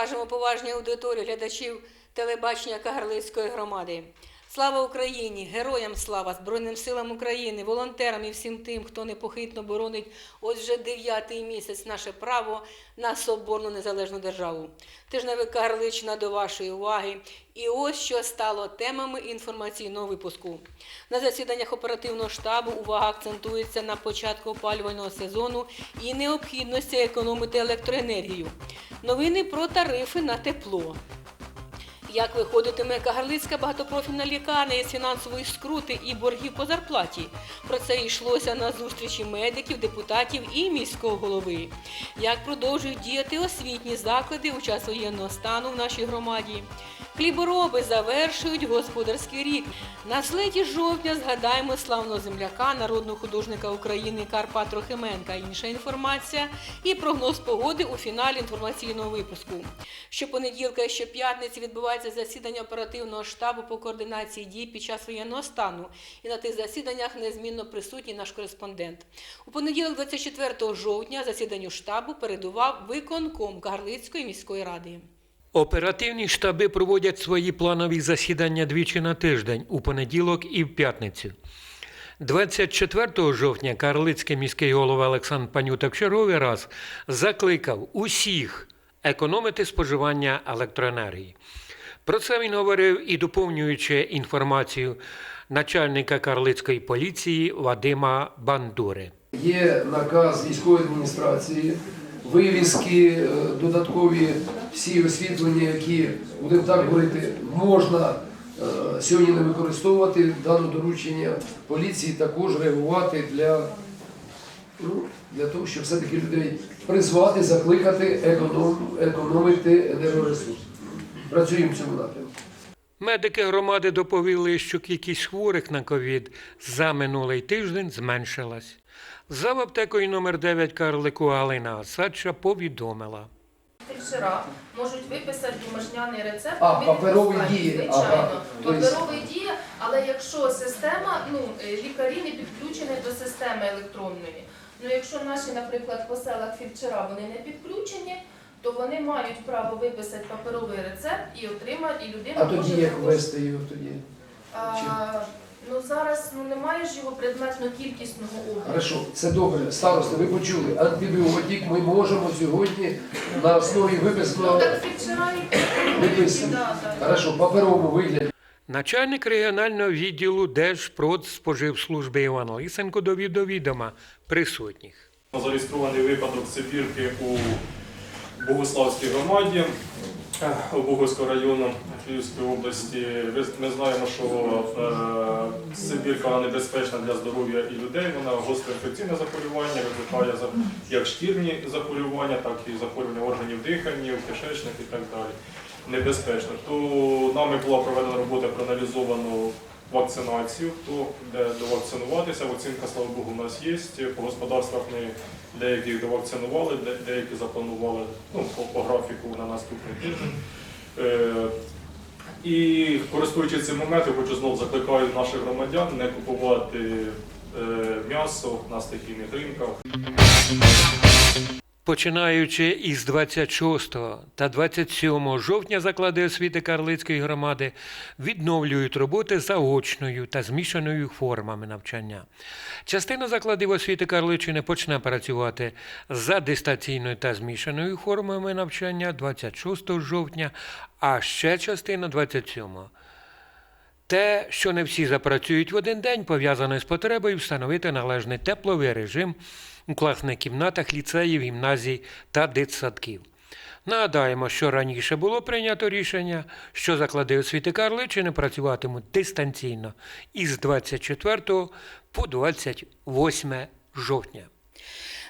Вечір, поважній аудиторії глядачів телебачення Кагарлицької громади. Слава Україні! Героям слава, Збройним силам України, волонтерам і всім тим, хто непохитно боронить ось вже дев'ятий місяць наше право на соборну незалежну державу. Тижневик Кагарлична до вашої уваги. І ось що стало темами інформаційного випуску. На засіданнях оперативного штабу увага акцентується на початку опалювального сезону і необхідності економити електроенергію. Новини про тарифи на тепло. Як виходитиме Кагарлицька багатопрофільна лікарня із фінансової скрути і боргів по зарплаті? Про це йшлося на зустрічі медиків, депутатів і міського голови. Як продовжують діяти освітні заклади у час воєнного стану в нашій громаді? Хлібороби завершують господарський рік. На злеті жовтня згадаємо славного земляка, народного художника України Карпа Трохименка. Інша інформація і прогноз погоди у фіналі інформаційного випуску. Щопонеділка щоп'ятниці відбувається засідання оперативного штабу по координації дій під час воєнного стану. І на тих засіданнях незмінно присутній наш кореспондент. У понеділок, 24 жовтня, засіданню штабу передував виконком Кагарлицької міської ради. Оперативні штаби проводять свої планові засідання двічі на тиждень у понеділок і в п'ятницю. 24 жовтня Карлицький міський голова Олександр Панюток в черговий раз закликав усіх економити споживання електроенергії. Про це він говорив і доповнюючи інформацію начальника Карлицької поліції Вадима Бандури. Є наказ військової адміністрації, вивіски, е, додаткові всі освітлення, які, будемо так говорити, можна е, сьогодні не використовувати дане доручення поліції, також реагувати для, ну, для того, щоб все-таки людей призвати, закликати економ, економити енергоресурс. Працюємо в цьому напрямку. Медики громади доповіли, що кількість хворих на ковід за минулий тиждень зменшилась. За аптекою номер 9 Карлику Галина Асадча повідомила. Фельдшера можуть виписати бумажняний рецепт. А, паперовий діє. Звичайно, Ага, то есть- паперовий діє, але якщо система, ну е, лікарі не підключені до системи електронної. Ну якщо наші, наприклад, по селах фельдшера вони не підключені, то вони мають право виписати паперовий рецепт і отримати, і людина А може тоді як також- вести його тоді? А, ну зараз ну немає ж його предметно-кількісного обліку. Хорошо, це добре. Старости, ви почули. Антибіотик ми можемо сьогодні на основі Ну виписаного так фельдшера і виписано. Да, да. Хорошо, паперовому вигляді. Начальник регіонального відділу Держпродспоживслужби Іван Лисенко довів до відома присутніх. Зареєстрований випадок цибірки у Богославській громаді е, району Київської області. Ми знаємо, що е, цибірка вона небезпечна для здоров'я і людей. Вона гостре інфекційне захворювання, викликає як шкірні захворювання, так і захворювання органів дихання, кишечник і так далі. Небезпечно. То нами була проведена робота проаналізовано вакцинацію, хто де довакцинуватися. Вакцинка, слава Богу, у нас є. По господарствах ми деяких довакцинували, деякі запланували ну, по, по графіку на наступний тиждень. Е, і користуючись цим моментом, хочу знову закликаю наших громадян не купувати е, м'ясо на стихійних ринках. Починаючи із 26 та 27 жовтня заклади освіти Карлицької громади відновлюють роботи заочною та змішаною формами навчання. Частина закладів освіти Карличини почне працювати за дистанційною та змішаною формами навчання 26 жовтня, а ще частина 27. Те, що не всі запрацюють в один день, пов'язане з потребою встановити належний тепловий режим у класних кімнатах ліцеїв, гімназій та дитсадків. Нагадаємо, що раніше було прийнято рішення, що заклади освіти Карличини працюватимуть дистанційно із 24 по 28 жовтня.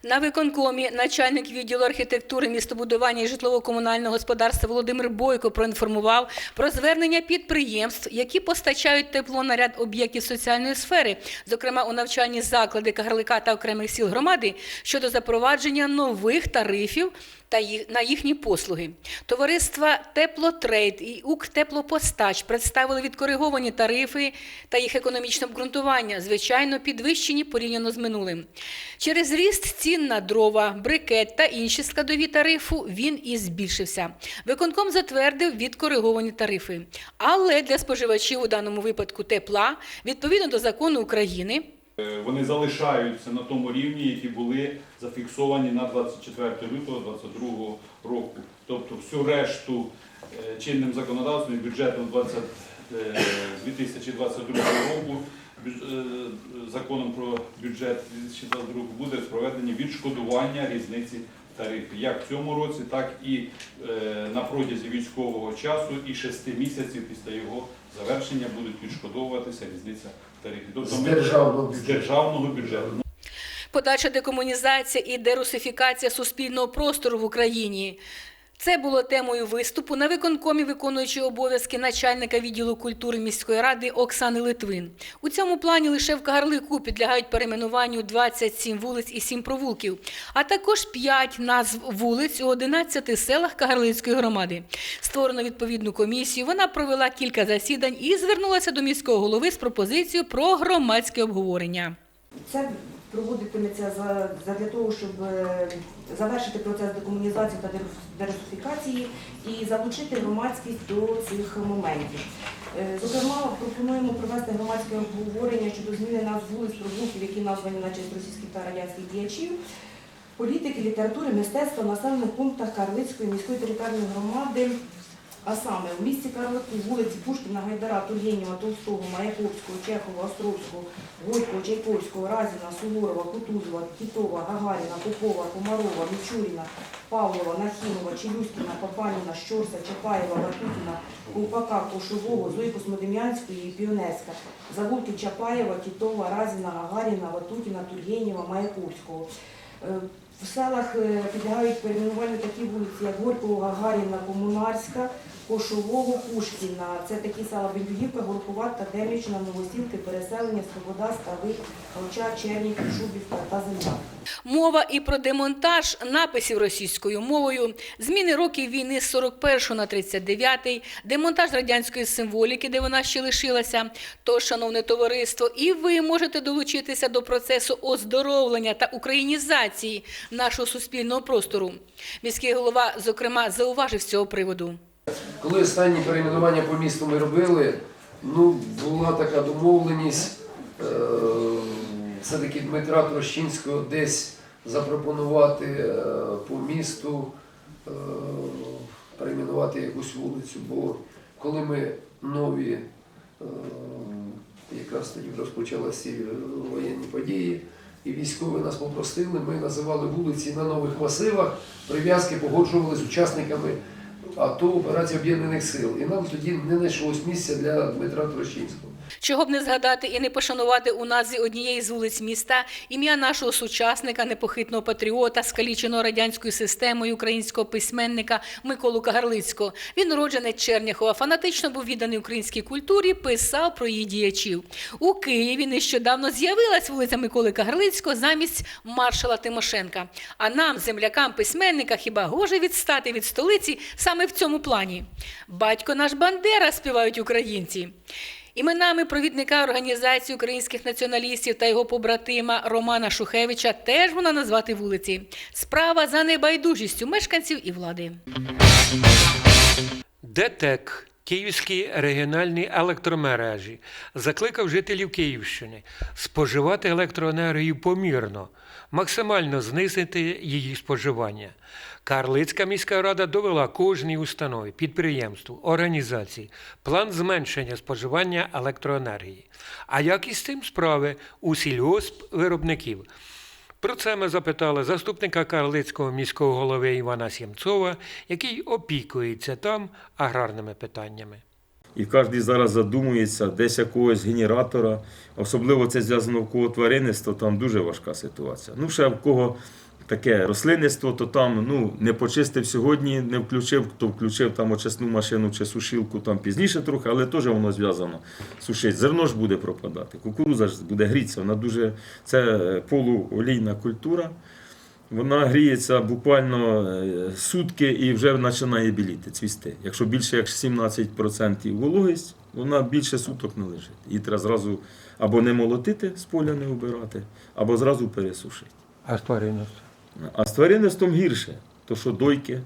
На виконкомі начальник відділу архітектури, містобудування і житлово-комунального господарства Володимир Бойко проінформував про звернення підприємств, які постачають тепло на ряд об'єктів соціальної сфери, зокрема у навчальні заклади Кагарлика та окремих сіл громади, щодо запровадження нових тарифів та їх, на їхні послуги. Товариства Теплотрейд і Укртеплопостач представили відкориговані тарифи та їх економічне обґрунтування, звичайно, підвищені порівняно з минулим. Через ріст цін на дрова, брикет та інші складові тарифу він і збільшився. Виконком затвердив відкориговані тарифи. Але для споживачів у даному випадку тепла, відповідно до закону України, Вони залишаються на тому рівні, які були зафіксовані на 24 лютого 2022 року. Тобто всю решту е, чинним законодавством і бюджетом 20, е, 2022 року е, законом про бюджет 2022 року буде проведені відшкодування різниці тарифів, як в цьому році, так і е, на протязі військового часу і 6 місяців після його завершення будуть відшкодовуватися різниця тарифів. Тобто З ми- державного з державного бюджету. подальша декомунізація і дерусифікація суспільного простору в Україні. Це було темою виступу на виконкомі виконуючої обов'язки начальника відділу культури міської ради Оксани Литвин. У цьому плані лише в Кагарлику підлягають перейменуванню 27 вулиць і 7 провулків, а також 5 назв вулиць у 11 селах Кагарлицької громади. Створено відповідну комісію. Вона провела кілька засідань і звернулася до міського голови з пропозицією про громадське обговорення. Це проводитиметься задля того, щоб е, завершити процес декомунізації та дерус- дерусифікації і залучити громадськість до цих моментів. Е, Зокрема, пропонуємо провести громадське обговорення щодо зміни назв вулиць, провулків, які названі на честь російських та радянських діячів, політики, літератури, мистецтва населених пунктах Карлицької міської територіальної громади, а саме в місті Карлику, вулиці Пушкіна, Гайдара, Тургенєва, Толстого, Маяковського, Чехова, Островського, Горького, Чайковського, Разіна, Суворова, Кутузова, Тітова, Гагаріна, Попова, Комарова, Мічуріна, Павлова, Нахімова, Челюскіна, Папаніна, Щорса, Чапаєва, Ватутіна, Ковпака, Кошового, Зої Космодем'янської і Піонерська, Завулки Чапаєва, Тітова, Разіна, Гагаріна, Ватутіна, Тургенєва, Маяковського. В селах е, підлягають перейменування такі вулиці, як Горького, Гагаріна, Комунарська, Кошового, Пушкіна. Це такі села Бендюгівка, Гороховат, Демівщина, Новосілки, Переселення, Свобода, Стави, Галча, Чернігів, Шубівка та Земля. Мова і про демонтаж написів російською мовою, зміни років війни з 41 на 39, демонтаж радянської символіки, де вона ще лишилася. Тож, шановне товариство, і ви можете долучитися до процесу оздоровлення та українізації нашого суспільного простору. Міський голова, зокрема, зауважив з цього приводу. Коли останні перейменування по місту ми робили, ну, була така домовленість е, все-таки Дмитра Трощинського десь запропонувати е, по місту е, перейменувати якусь вулицю, бо коли ми нові, якраз тоді розпочалися воєнні події, і військові нас попросили, ми називали вулиці на нових масивах, прив'язки погоджували з учасниками АТО операції Об'єднаних Сил. І нам тоді не знайшлось місця для Дмитра Трощинського. Чого б не згадати і не пошанувати у назві однієї з вулиць міста ім'я нашого сучасника, непохитного патріота, скаліченого радянською системою українського письменника Миколу Кагарлицького. Він уроджений Черняхова, фанатично був відданий українській культурі, писав про її діячів. У Києві нещодавно з'явилась вулиця Миколи Кагарлицького замість маршала Тимошенка. А нам, землякам письменника, хіба гоже відстати від столиці саме в цьому плані? Батько наш Бандера співають українці. Іменами провідника організації українських націоналістів та його побратима Романа Шухевича теж вона назвати вулиці. Справа за небайдужістю мешканців і влади. ДТЕК Київські регіональні електромережі закликав жителів Київщини споживати електроенергію помірно, максимально знизити її споживання. Карлицька міська рада довела кожній установі, підприємству, організації план зменшення споживання електроенергії. А як із цим справи у сільгосп-виробників? Про це ми запитали заступника Карлицького міського голови Івана Сємцова, який опікується там аграрними питаннями. І кожен зараз задумується десь якогось генератора. Особливо це зв'язано в кого тваринництво, там дуже важка ситуація. Ну, ще в кого таке рослинництво, то там ну, не почистив сьогодні, не включив, то включив там очисну машину чи сушилку там пізніше трохи, але теж воно зв'язано сушить. Зерно ж буде пропадати, кукуруза ж буде грітися, вона дуже це полуолійна культура. Вона гріється буквально е, сутки і вже починає біліти, цвісти. Якщо більше як 17% вологість, вона більше суток не лежить. Її треба зразу або не молотити, з поля не обирати, або зразу пересушити. А з тваринності? А з тваринництвом гірше, то що дойки,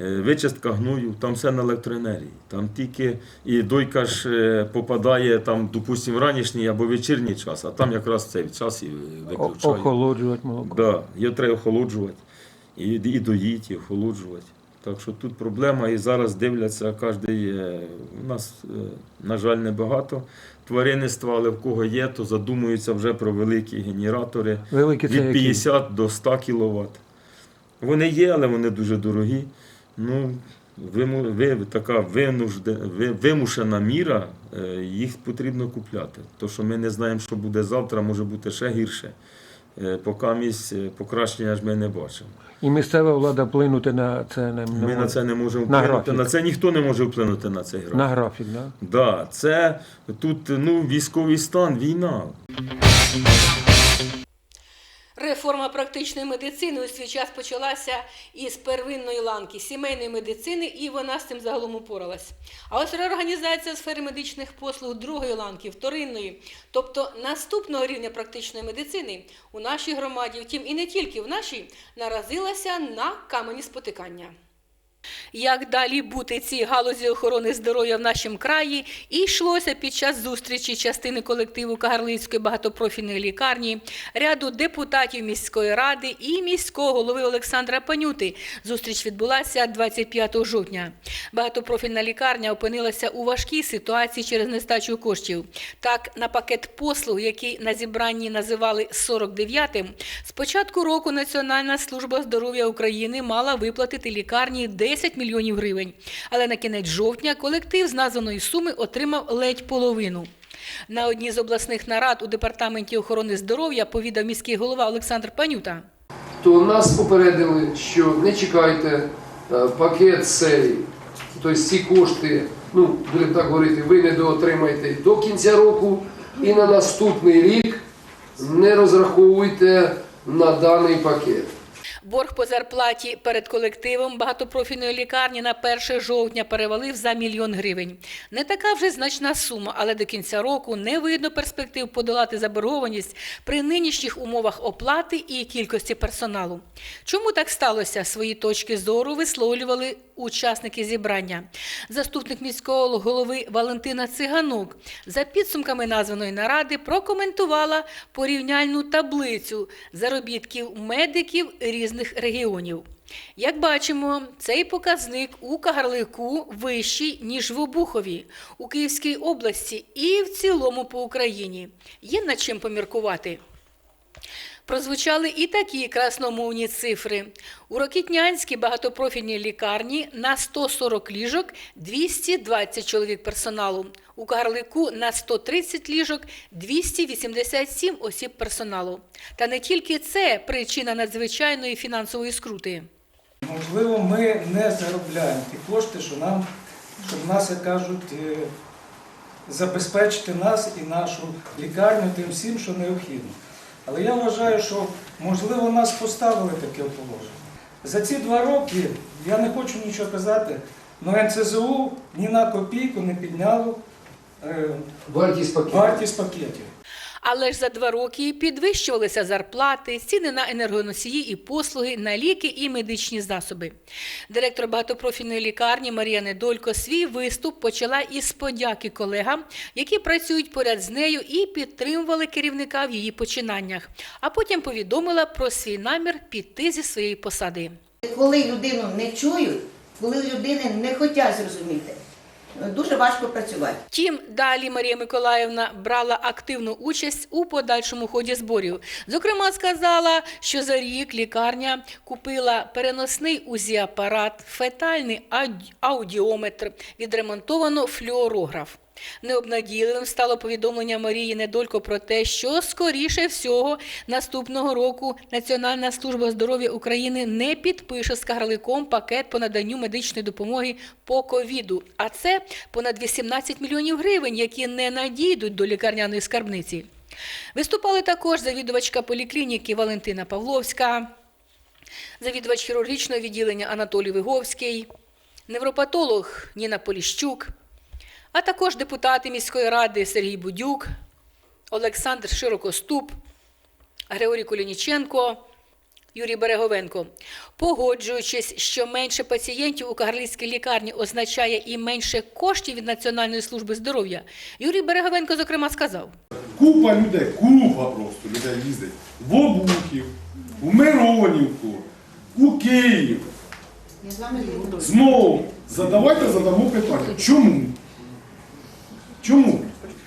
е, вичистка гною, там все на електроенергії. Там тільки і дойка ж е, попадає там, допустимо, в ранішній або вечірній час, а там якраз цей час і виключає. Охолоджувати молоко. Да, його треба охолоджувати. І, і доїть, і охолоджувати. Так що тут проблема, і зараз дивляться кожен. У нас, е, на жаль, небагато тваринництва, але в кого є, то задумуються вже про великі генератори Великі від які? 50 до 100 кВт. Вони є, але вони дуже дорогі. Ну, виму, ви, така винужде, ви, вимушена міра, е, їх потрібно купляти. То, що ми не знаємо, що буде завтра, може бути ще гірше. Е, Поки місць е, покращення ж ми не бачимо. І місцева влада вплинути на це не, може. Ми на це не можемо На вплинути. графік. На це ніхто не може вплинути на цей графік. На графік, да? Да, це тут ну, військовий стан, війна. Реформа практичної медицини у свій час почалася із первинної ланки сімейної медицини, і вона з цим загалом упоралась. А ось реорганізація сфери медичних послуг другої ланки, вторинної, тобто наступного рівня практичної медицини у нашій громаді, втім і не тільки в нашій, наразилася на камені спотикання. Як далі бути цій галузі охорони здоров'я в нашому краї, і йшлося під час зустрічі частини колективу Кагарлицької багатопрофільної лікарні, ряду депутатів міської ради і міського голови Олександра Панюти. Зустріч відбулася 25 жовтня. Багатопрофільна лікарня опинилася у важкій ситуації через нестачу коштів. Так, на пакет послуг, який на зібранні називали 49-м, з початку року Національна служба здоров'я України мала виплатити лікарні 10 мільйонів гривень. Але на кінець жовтня колектив з названої суми отримав ледь половину. На одній з обласних нарад у департаменті охорони здоров'я повідав міський голова Олександр Панюта. то нас попередили, що не чекайте е, пакет цей, тобто ці кошти, ну будемо так говорити, ви не доотримаєте до кінця року і на наступний рік не розраховуйте на даний пакет. Борг по зарплаті перед колективом багатопрофільної лікарні на 1 жовтня перевалив за мільйон гривень. Не така вже значна сума, але до кінця року не видно перспектив подолати заборгованість при нинішніх умовах оплати і кількості персоналу. Чому так сталося? Свої точки зору висловлювали учасники зібрання. Заступник міського голови Валентина Циганук за підсумками названої наради прокоментувала порівняльну таблицю заробітків медиків різних регіонів. Як бачимо, цей показник у Кагарлику вищий, ніж в Обухові, у Київській області і в цілому по Україні. Є над чим поміркувати. Прозвучали і такі красномовні цифри. У Рокітнянській багатопрофільній лікарні на 140 ліжок 220 чоловік персоналу. У Кагарлику на 130 ліжок 287 осіб персоналу. Та не тільки це причина надзвичайної фінансової скрути. Можливо, ми не заробляємо ті кошти, що нам, щоб нас, як кажуть, е, забезпечити нас і нашу лікарню тим всім, що необхідно. Але я вважаю, що можливо нас поставили таке положення. За ці два роки я не хочу нічого казати, але НЦЗУ ні на копійку не підняло е, Вартість вартість пакетів. Але ж за два роки підвищувалися зарплати, ціни на енергоносії і послуги, на ліки і медичні засоби. Директор багатопрофільної лікарні Марія Недолько свій виступ почала із подяки колегам, які працюють поряд з нею і підтримували керівника в її починаннях. А потім повідомила про свій намір піти зі своєї посади. Коли людину не чують, коли людини не хочуть зрозуміти, дуже важко працювати. Тім далі Марія Миколаївна брала активну участь у подальшому ході зборів. Зокрема, сказала, що за рік лікарня купила переносний УЗІ-апарат, фетальний аудіометр, відремонтовано флюорограф. Необнадійливим стало повідомлення Марії Недолько про те, що скоріше всього наступного року Національна служба здоров'я України не підпише з Кагарликом пакет по наданню медичної допомоги по ковіду. А це понад 18 мільйонів гривень, які не надійдуть до лікарняної скарбниці. Виступали також завідувачка поліклініки Валентина Павловська. завідувач хірургічного відділення Анатолій Виговський, невропатолог Ніна Поліщук, а також депутати міської ради Сергій Будюк, Олександр Широкоступ, Григорій Колініченко, Юрій Береговенко. Погоджуючись, що менше пацієнтів у Кагарлицькій лікарні означає і менше коштів від Національної служби здоров'я, Юрій Береговенко, зокрема, сказав. Купа людей, купа просто людей їздить в Обухів, в Миронівку, у Київ. Знову задавайте задамо питання. Чому? Чому?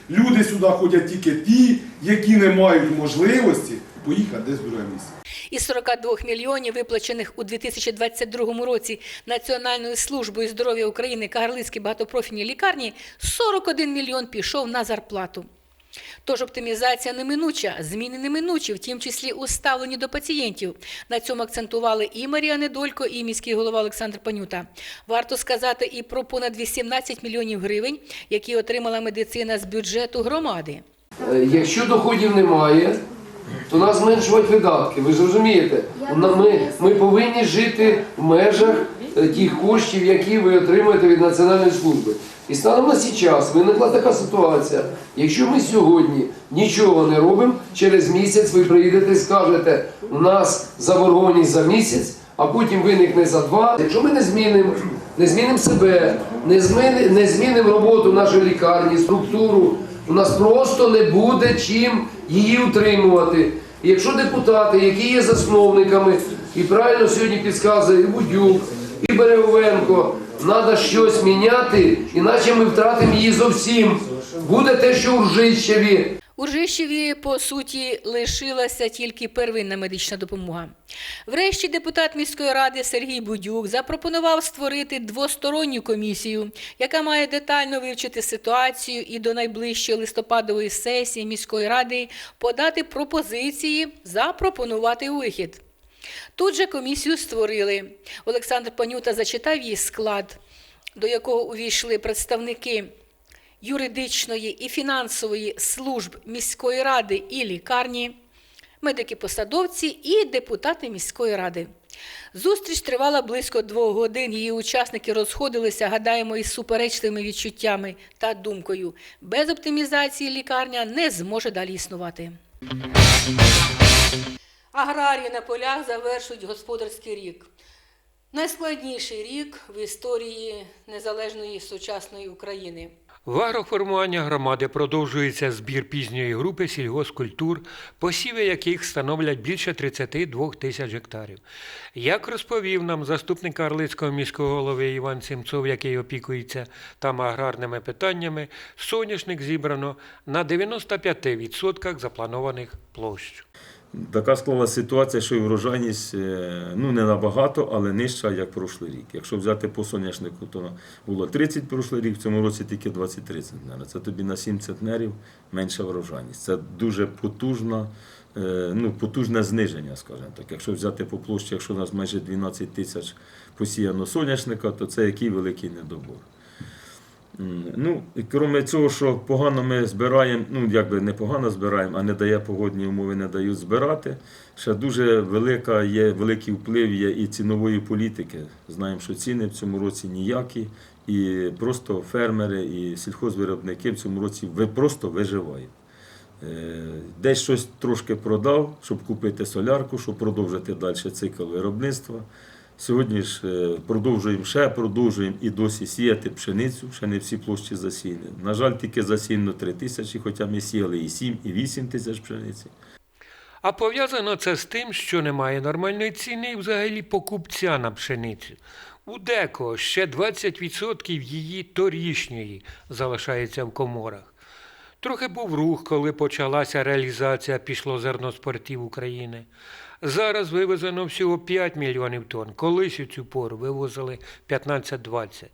Люди сюди ходять тільки ті, які не мають можливості поїхати десь в друге місце. Із 42 мільйонів, виплачених у 2022 році Національною службою здоров'я України Кагарлицькій багатопрофільній лікарні, 41 мільйон пішов на зарплату. Тож оптимізація неминуча, зміни неминучі, в тім числі у ставленні до пацієнтів. На цьому акцентували і Марія Недолько, і міський голова Олександр Панюта. Варто сказати і про понад 18 мільйонів гривень, які отримала медицина з бюджету громади. Е, Якщо доходів немає, то нас зменшують видатки. Ви ж розумієте? Ми, ми повинні жити в межах е, тих коштів, які ви отримуєте від Національної служби. І станом на цей час виникла така ситуація. Якщо ми сьогодні нічого не робимо, через місяць ви приїдете і скажете, у нас заборгованість за місяць, а потім виникне за два. Якщо ми не змінимо, не змінимо себе, не змінимо, не змінимо роботу нашої лікарні, структуру, у нас просто не буде чим її утримувати. І якщо депутати, які є засновниками, і правильно сьогодні підказує і Будюк, і Береговенко, треба щось міняти, іначе ми втратимо її зовсім. Буде те, що у Ржищеві. У Ржищеві, по суті, лишилася тільки первинна медична допомога. Врешті депутат міської ради Сергій Будюк запропонував створити двосторонню комісію, яка має детально вивчити ситуацію і до найближчої листопадової сесії міської ради подати пропозиції, запропонувати вихід. Тут же комісію створили. Олександр Панюта зачитав її склад, до якого увійшли представники юридичної і фінансової служб міської ради і лікарні, медики-посадовці і депутати міської ради. Зустріч тривала близько двох годин. Її учасники розходилися, гадаємо, із суперечливими відчуттями та думкою. Без оптимізації лікарня не зможе далі існувати. Аграрії на полях завершують господарський рік. Найскладніший рік в історії незалежної сучасної України. В агроформуванні громади продовжується збір пізньої групи сільгоспкультур, посіви яких становлять більше 32 тисяч гектарів. Як розповів нам заступник Карлицького міського голови Іван Сімцов, який опікується там аграрними питаннями, соняшник зібрано на 95% запланованих площ. Така склалася ситуація, що і врожайність е, ну, не набагато, але нижча, як прошлий рік. Якщо взяти по соняшнику, то було 30 прошлий рік, в цьому році тільки 23 центнери. Це тобі на 7 центнерів менша врожайність. Це дуже потужна, е, ну, потужне зниження, скажімо так. Якщо взяти по площі, якщо у нас майже 12 тисяч посіяно соняшника, то це який великий недобор. Ну, і крім цього, що погано ми збираємо, ну якби не погано збираємо, а не дає погодні умови, не дають збирати. Ще дуже велика є, великий вплив є і цінової політики. Знаємо, що ціни в цьому році ніякі, і просто фермери і сільхозвиробники в цьому році просто виживають. Е, Десь щось трошки продав, щоб купити солярку, щоб продовжити далі цикл виробництва. Сьогодні ж е, продовжуємо ще, продовжуємо і досі сіяти пшеницю, ще не всі площі засіяні. На жаль, тільки засіяно 3 тисячі, хоча ми сіяли і 7, і 8 тисяч пшениці. А пов'язано це з тим, що немає нормальної ціни і взагалі покупця на пшеницю. У декого ще 20% її торішньої залишається в коморах. Трохи був рух, коли почалася реалізація пішло зерноспортів України. Зараз вивезено всього 5 мільйонів тонн. Колись у цю пору вивозили 15-20.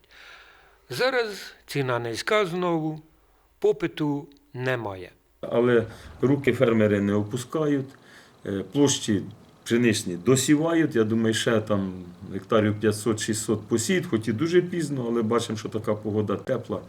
Зараз ціна низька знову, попиту немає. Але руки фермери не опускають, е, площі пшеничні досівають. Я думаю, ще там гектарів 500-600 посіють, хоч і дуже пізно, але бачимо, що така погода тепла.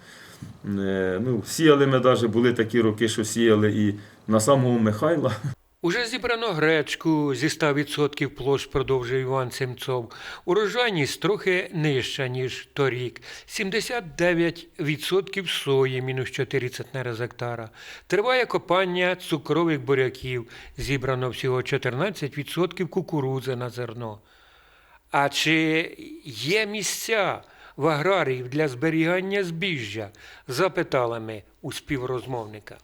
Е, Ну, сіяли ми навіть були такі роки, що сіяли і на самого Михайла. Уже зібрано гречку зі 100% площ, продовжує Іван Семцов. Урожайність трохи нижча, ніж торік. 79% сої, мінус 4 центнери з гектара. Триває копання цукрових буряків. Зібрано всього 14% кукурудзи на зерно. А чи є місця в аграріїв для зберігання збіжжя? Запитали ми у співрозмовника.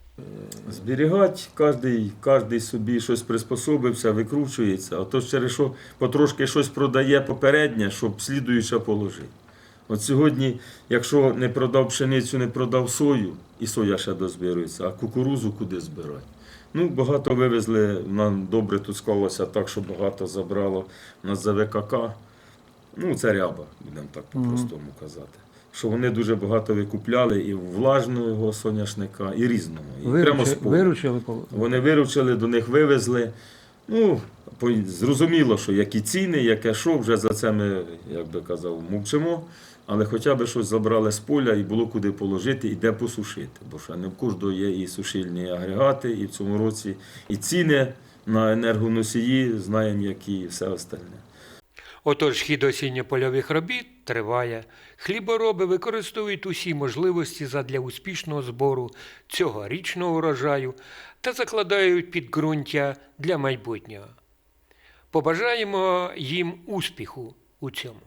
Зберігати, кожний, кожний собі щось приспособився, викручується, а то через що потрошки щось продає попереднє, щоб слідуюче положити. От сьогодні, якщо не продав пшеницю, не продав сою, і соя ще дозбирується, а кукурузу куди збирати? Ну, багато вивезли, нам добре тут склалося так, що багато забрало у нас за ВКК. Ну, це ряба, будемо так по-простому казати. Що вони дуже багато викупляли і влажного соняшника, і різного. І прямо з поля. виручили Вони виручили, до них вивезли. Ну, зрозуміло, що які ціни, яке що, вже за це ми, як би казав, мовчимо. Але хоча б щось забрали з поля і було куди положити і де посушити. Бо що не в кожного є і сушильні агрегати, і в цьому році і ціни на енергоносії, знаємо, які і все остальне. Отож, хід осінньо-польових робіт триває. Хлібороби використовують усі можливості задля успішного збору цьогорічного урожаю та закладають підґрунтя для майбутнього. Побажаємо їм успіху у цьому.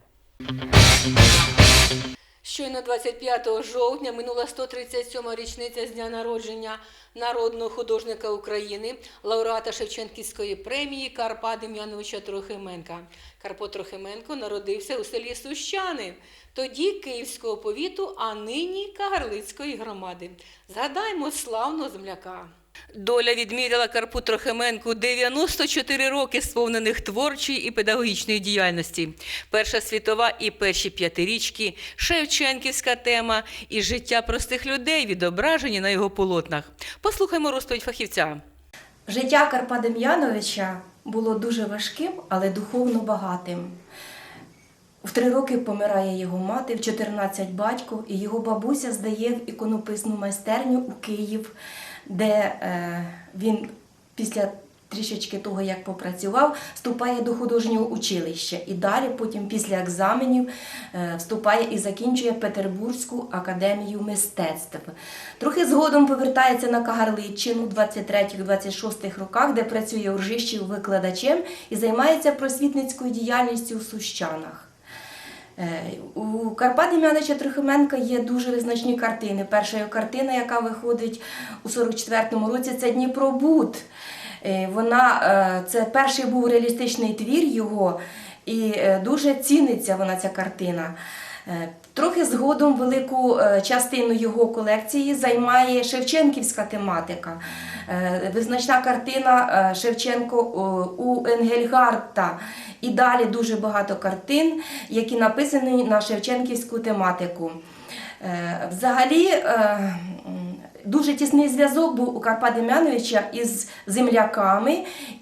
Щойно 25 жовтня минула 137 річниця з дня народження народного художника України, лауреата Шевченківської премії Карпа Дем'яновича Трохименка. Карпо Трохименко народився у селі Сущани, тоді Київського повіту, а нині Кагарлицької громади. Згадаймо славного земляка. Доля відміряла Карпу Трохименку 94 роки сповнених творчої і педагогічної діяльності. Перша світова і перші п'ятирічки, Шевченківська тема і життя простих людей відображені на його полотнах. Послухаймо розповідь фахівця. Життя Карпа Дем'яновича було дуже важким, але духовно багатим. В три роки помирає його мати, в 14 батько, і його бабуся здає в іконописну майстерню у Київ, де е, він після трішечки того, як попрацював, вступає до художнього училища. І далі, потім, після екзаменів, е, вступає і закінчує Петербурзьку академію мистецтв. Трохи згодом повертається на Кагарличчину в 23-26 роках, де працює у Ржищі викладачем і займається просвітницькою діяльністю у Сущанах. Е, У Карпати Мянича Трохименка є дуже визначні картини. Перша його картина, яка виходить у 44-му році, це Дніпробуд. Е, Вона, е, це перший був реалістичний твір його, і дуже ціниться вона ця картина. Е, Трохи згодом велику е, частину його колекції займає Шевченківська тематика. Е, Визначна картина Шевченко у Енгельгарта. І далі дуже багато картин, які написані на Шевченківську тематику. Взагалі, дуже тісний зв'язок був у Карпа Дем'яновича із земляками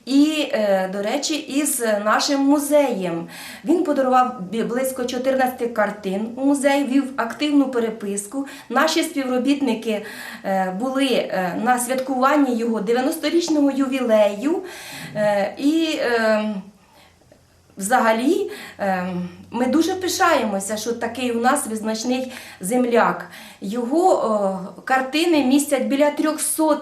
і, е, до речі, із нашим музеєм. Він подарував близько 14 картин у музей, вів активну переписку. Наші співробітники е, були е, на святкуванні його 90-річного ювілею. І е, Взагалі, ем, ми дуже пишаємося, що такий у нас визначний земляк. Його картини містять біля 300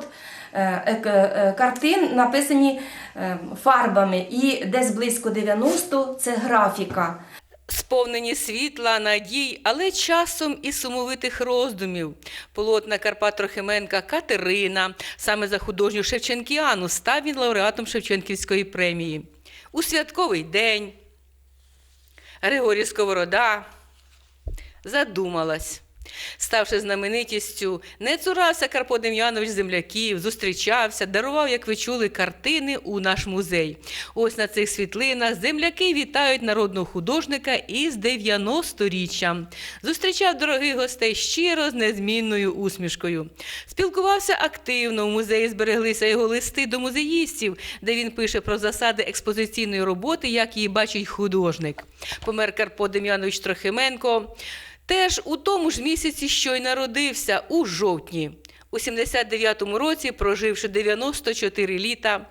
е, е, е, картин, написані е, фарбами, і десь близько 90 це графіка. Сповнені світла, надій, але часом і сумовитих роздумів. Полотна Карпа Трохименка Катерина, саме за художню Шевченкіану, став він лауреатом Шевченківської премії. У святковий день Григорій Сковорода задумалась. Ставши знаменитістю, не цурався Карпо Дем'янович земляків, зустрічався, дарував, як ви чули, картини у наш музей. Ось на цих світлинах земляки вітають народного художника із 90-річчям. Зустрічав дорогих гостей щиро з незмінною усмішкою. Спілкувався активно. У музеї збереглися його листи до музеїстів, де він пише про засади експозиційної роботи, як її бачить художник. Помер Карпо Дем'янович Трохименко. Теж у тому ж місяці, що й народився, у жовтні. У 79-му році, проживши 94 літа,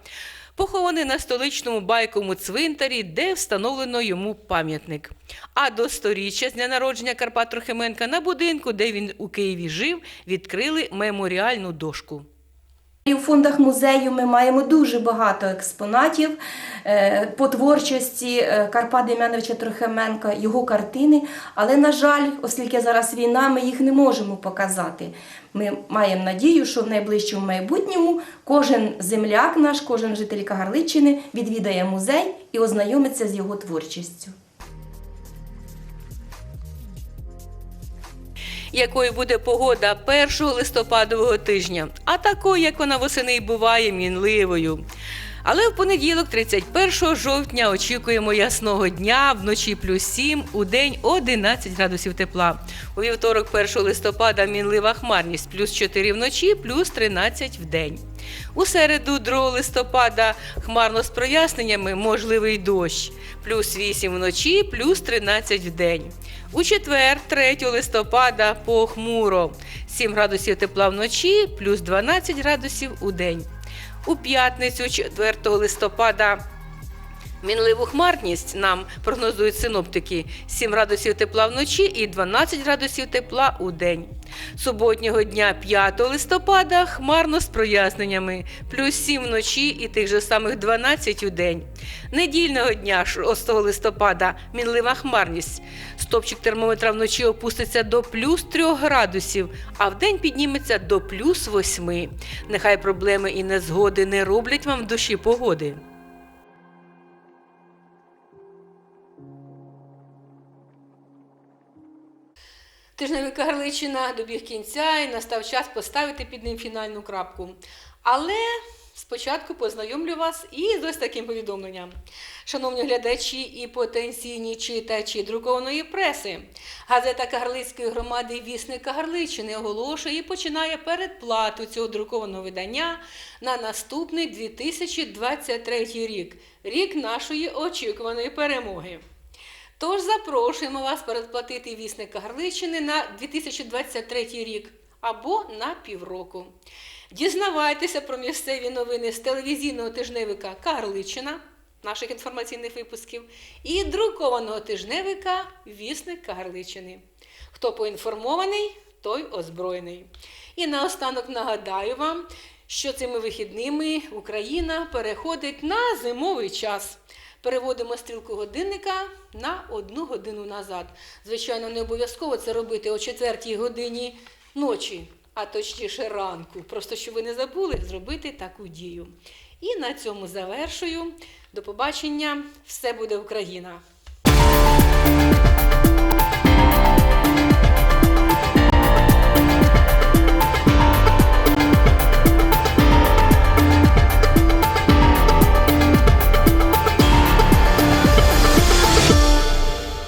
похований на столичному байковому цвинтарі, де встановлено йому пам'ятник. А до сторіччя з дня народження Карпа Трохименка на будинку, де він у Києві жив, відкрили меморіальну дошку. У фондах музею ми маємо дуже багато експонатів е, по творчості е, Карпа Дем'яновича Трохименка, його картини. Але, на жаль, оскільки зараз війна, ми їх не можемо показати. Ми маємо надію, що в найближчому майбутньому кожен земляк наш, кожен житель Кагарличини відвідає музей і ознайомиться з його творчістю. Якою буде погода 1 листопадового тижня, а такою, як вона восени буває, мінливою. Але в понеділок, 31 жовтня, очікуємо ясного дня, вночі плюс 7, у день 11 градусів тепла. У вівторок, 1 листопада, мінлива хмарність, плюс 4 вночі, плюс 13 в день. У середу, 2 листопада, хмарно з проясненнями, можливий дощ, плюс 8 вночі, плюс 13 в день. У четвер, 3 листопада, похмуро, 7 градусів тепла вночі, плюс 12 градусів у день. У п'ятницю, 4 листопада, мінливу хмарність нам прогнозують синоптики 7 градусів тепла вночі і 12 градусів тепла у день. Суботнього дня 5 листопада хмарно з проясненнями, плюс 7 вночі і тих же самих 12 у день. Недільного дня 6 листопада мінлива хмарність. Стопчик термометра вночі опуститься до плюс 3 градусів, а вдень підніметься до плюс 8. Нехай проблеми і незгоди не роблять вам в душі погоди. Тижневик Гарличина добіг кінця і настав час поставити під ним фінальну крапку. Але спочатку познайомлю вас із ось таким повідомленням. Шановні глядачі і потенційні читачі друкованої преси, газета Кагарлицької громади Вісник Кагарличини оголошує і починає передплату цього друкованого видання на наступний 2023 рік, рік нашої очікуваної перемоги. Тож запрошуємо вас передплатити вісника Гарличини на 2023 рік або на півроку. Дізнавайтеся про місцеві новини з телевізійного тижневика Кагарличина, наших інформаційних випусків, і друкованого тижневика Вісник Кагарличини. Хто поінформований, той озброєний. І наостанок нагадаю вам, що цими вихідними Україна переходить на зимовий час. Переводимо стрілку годинника на одну годину назад. Звичайно, не обов'язково це робити о 4 годині ночі, а точніше ранку. Просто щоб ви не забули зробити таку дію. І на цьому завершую. До побачення. Все буде Україна!